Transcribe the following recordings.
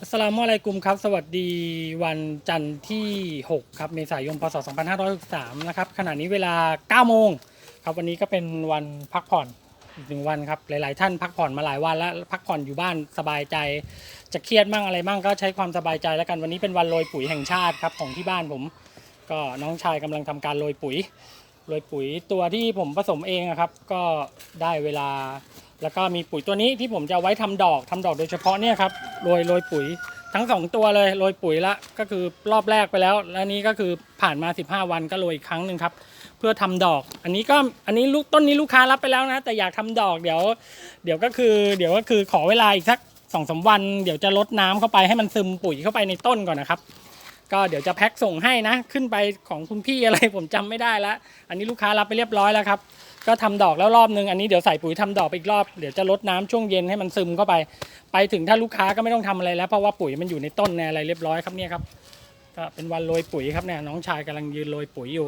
อัสสลามุอะลัยกุมครับ สวัสดีวันจันทร์ที่ 6 ครับเมษายนพศ 2563 นะครับขณะนี้เวลา 9 โมงครับวันนี้ก็เป็นวันพักผ่อนอีกหนึ่งวันครับหลาย ๆ ท่านพักผ่อนมาหลายวันแล้วพักผ่อนอยู่บ้านสบายใจ จะเครียดมั่งอะไรมั่งก็ใช้ความสบายใจแล้วกันวันนี้เป็นวันโรยปุ๋ยแห่งชาติครับของที่บ้านผม ก็น้องชายกำลังทำการโรยปุ๋ยโรยปุ๋ยตัวที่ผมผสมเองครับก็ได้เวลา แล้วก็มีปุ๋ยตัวนี้ที่ผมจะไว้ทำดอกทำดอกโดยเฉพาะเนี่ยครับโรยโรยปุ๋ยทั้งสองตัวเลยโรยปุ๋ยละก็คือรอบแรกไปแล้ว แล้วนี้ก็คือผ่านมา 15 วันก็โรยอีกครั้งหนึ่งครับ เพื่อทำดอก อันนี้ก็อันนี้ลูกต้นนี้ลูกค้ารับไปแล้วนะ แต่อยากทำดอกเดี๋ยว เดี๋ยวก็คือเดี๋ยวก็คือขอเวลาอีกสักสองสาวันเดี๋ยวจะลดน้ำเข้าไปให้มันซึมปุ๋ยเข้าไปในต้นก่อนนะครับ ก็เดี๋ยวจะแพ็คส่งให้นะ ขึ้นไปของคุณพี่อะไรผมจำไม่ได้ล้วอันนี้ลูกค้ารับไปเรียบร้อยแล้วครับ ก็ทำดอกแล้วรอบนึงอันนี้เดี๋ยวใส่ปุ๋ยทำดอกอีกรอบเดี๋ยวจะลดน้ำช่วงเย็นให้มันซึมเข้าไป ไปถึงถ้าลูกค้าก็ไม่ต้องทำอะไรแล้วเพราะว่าปุ๋ยมันอยู่ในต้นในอะไรเรียบร้อยครับเนี่ยครับก็เป็นวันโรยปุ๋ยครับเนี่ยน้องชายกำลังยืนโรยปุ๋ยอยู่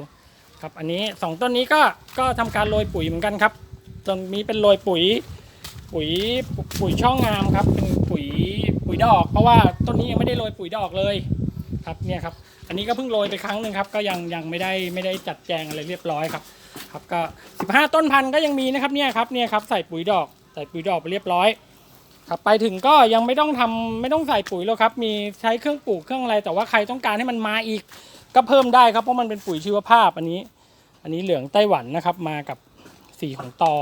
ครับอันนี้สองต้นนี้ก็ก็ทำการโรยปุ๋ยเหมือนกันครับต้นนี้เป็นโรยปุ๋ย ปุ๋ยปุ๋ยช่องงามครับ เป็นปุ๋ยปุ๋ยดอกเพราะว่าต้นนี้ยังไม่ได้โรยปุ๋ยดอกเลยครับเนี่ยครับ อันนี้ก็เพิ่งโรยไปครั้งหนึ่งครับ ก็ยังยังไม่ได้ไม่ได้จัดแจงอะไรเรียบร้อยครับ ครับก็ 15 ต้นพันธุ์ก็ยังมีนะครับเนี่ยครับเนี่ยครับใส่ปุ๋ยดอกใส่ปุ๋ยดอกไปเรียบร้อยครับไปถึงก็ยังไม่ต้องทำไม่ต้องใส่ปุ๋ยแล้วครับ มีใช้เครื่องปลูกเครื่องอะไร แต่ว่าใครต้องการให้มันมาอีก ก็เพิ่มได้ครับเพราะมันเป็นปุ๋ยชีวภาพอันนี้ อันนี้เหลืองไต้หวันนะครับ มากับสีของตอ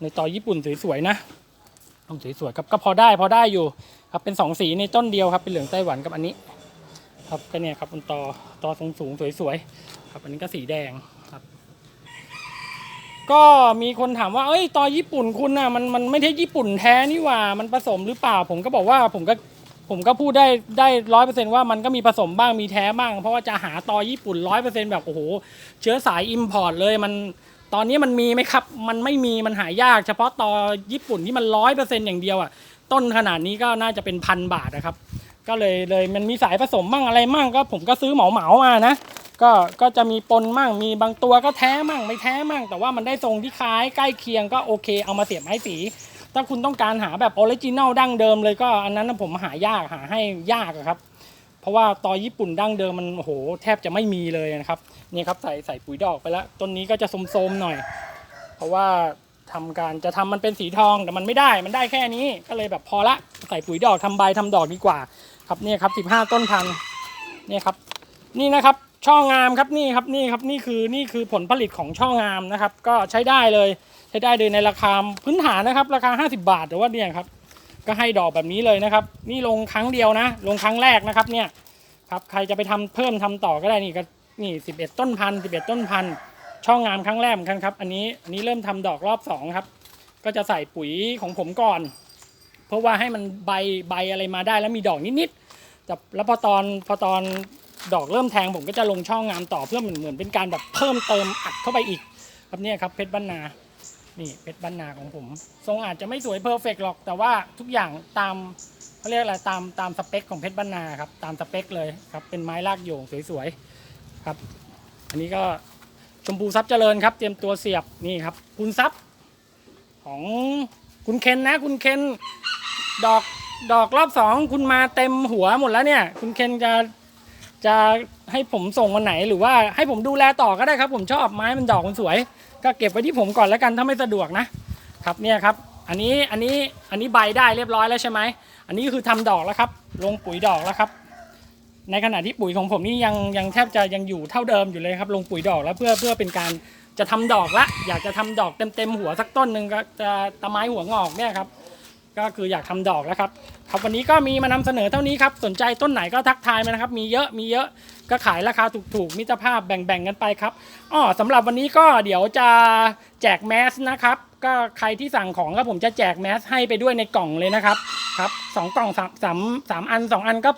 ในตอญี่ปุ่นสวยๆนะสวยๆครับก็พอได้พอได้อยู่ครับเป็นสองสีในต้นเดียวครับเป็นเหลืองไต้หวันกับอันนี้ ครับก็เนี่ยครับเป็นตอตอสูงสูงๆสวยๆครับอันนี้ก็สีแดงครับ ก็มีคนถามว่า เอ้ย ตอญี่ปุ่นคุณน่ะมันมันไม่ใช่ญี่ปุ่นแท้นี่หว่า มันผสมหรือเปล่า ผมก็บอกว่าผมก็ผมก็พูดได้ได้ร้อยเปอร์เซนต์ว่ามันก็มีผสมบ้างมีแท้บ้าง เพราะว่าจะหาตอญี่ปุ่นร้อยเปอร์เซ็นต์แบบโอ้โห เชื้อสายอิมพอร์ตเลยมันตอนนี้มันมีไหมครับ มันไม่มีมันหายาก เฉพาะตอญี่ปุ่นที่มันร้อยเปอร์เซ็นต์อย่างเดียวอะต้นขนาดนี้ก็น่าจะเป็นพันบาทนะครับ ก็เลยเลยมันมีสายผสมมั่งอะไรมั่งก็ผมก็ซื้อเหมาเหมามานะ ก็ก็จะมีปนมั่งมีบางตัวก็แท้มั่งไม่แท้มั่ง แต่ว่ามันได้ทรงที่คล้ายใกล้เคียงก็โอเคเอามาเสียบไม้สี ถ้าคุณต้องการหาแบบออริจินัลดั้งเดิมเลยก็อันนั้นผมหายากหาให้ยากครับ เพราะว่าตอญี่ปุ่นดั้งเดิมมันโหแทบจะไม่มีเลยนะครับนี่ครับใส่ใส่ปุ๋ยดอกไปแล้วต้นนี้ก็จะโสมๆหน่อย เพราะว่าทำการจะทำมันเป็นสีทองแต่มันไม่ได้มันได้แค่นี้ก็เลยแบบพอละใส่ปุ๋ยดอกทำใบทำดอกดีกว่า ครับเนี่ยครับ 15 ต้นพันธุ์เนี่ยครับ นี่นะครับช่องามครับนี่ครับนี่ครับนี่คือนี่คือผลผลิตของช่องามนะครับ ก็ใช้ได้เลยใช้ได้เลยในราคาพื้นฐานนะครับ ราคา 50 บาทแต่ว่าเนี่ยครับก็ให้ดอกแบบนี้เลยนะครับ นี่ลงครั้งเดียวนะ ลงครั้งแรกนะครับเนี่ยครับใครจะไปทำเพิ่มทำต่อก็ได้นี่ก็นี่ 11 ต้นพัน11ต้นพันช่องงามครั้งแรกเหมือนกันครับ อันนี้อันนี้เริ่มทำดอกรอบสองครับก็จะใส่ปุ๋ยของผมก่อน เพราะว่าให้มันใบใบอะไรมาได้แล้วมีดอกนิดๆแต่แล้วพอตอนพอตอน ดอกเริ่มแทงผมก็จะลงช่องงามต่อเพื่อเหมือนเหมือนเป็นการแบบเพิ่มเติมอัดเข้าไปอีก ครับเนี่ยครับเพชรบ้านนานี่เพชรบ้านนาของผม ทรงอาจจะไม่สวยเพอร์เฟกหรอกแต่ว่าทุกอย่างตามเขาเรียกอะไรตามตามสเปคของเพชรบ้านนาครับตามสเปคเลยครับเป็นไม้ลากโยงสวยๆครับ อันนี้ก็ชมพูซับเจริญครับ เตรียมตัวเสียบนี่ครับ คุณซับของคุณเคนนะ คุณเคนดอกดอกรอบสองคุณมาเต็มหัวหมดแล้วเนี่ย คุณเคนจะ จะให้ผมส่งวันไหนหรือว่าให้ผมดูแลต่อก็ได้ครับ ผมชอบไม้มันดอกมันสวย ก็เก็บไว้ที่ผมก่อนแล้วกันถ้าไม่สะดวกนะครับเนี่ยครับ อันนี้อันนี้อันนี้ใบได้เรียบร้อยแล้วใช่ไหมอันนี้คือทำดอกแล้วครับ ลงปุ๋ยดอกแล้วครับ ในขณะที่ปุ๋ยของผมนี่ยังยังแทบจะยังอยู่เท่าเดิมอยู่เลยครับ ลงปุ๋ยดอกแล้วเพื่อเพื่อเป็นการจะทำดอกละ อยากจะทำดอกเต็มเต็มหัวสักต้นหนึ่งก็จะตะไม้หัวงอกเนี่ยครับ ก็คืออยากทำดอกแล้วครับครับวันนี้ก็มีมานำเสนอเท่านี้ครับสนใจต้นไหนก็ทักทายมานะครับ มีเยอะมีเยอะก็ขายราคาถูกๆมิตรภาพแบ่งๆกันไปครับอ๋อสำหรับวันนี้ก็เดี๋ยวจะแจกแมสนะครับก็ใครที่สั่งของก็ผมจะแจกแมสให้ไปด้วยในกล่องเลยนะครับครับสองกล่องสามสามสามอันสองอันก็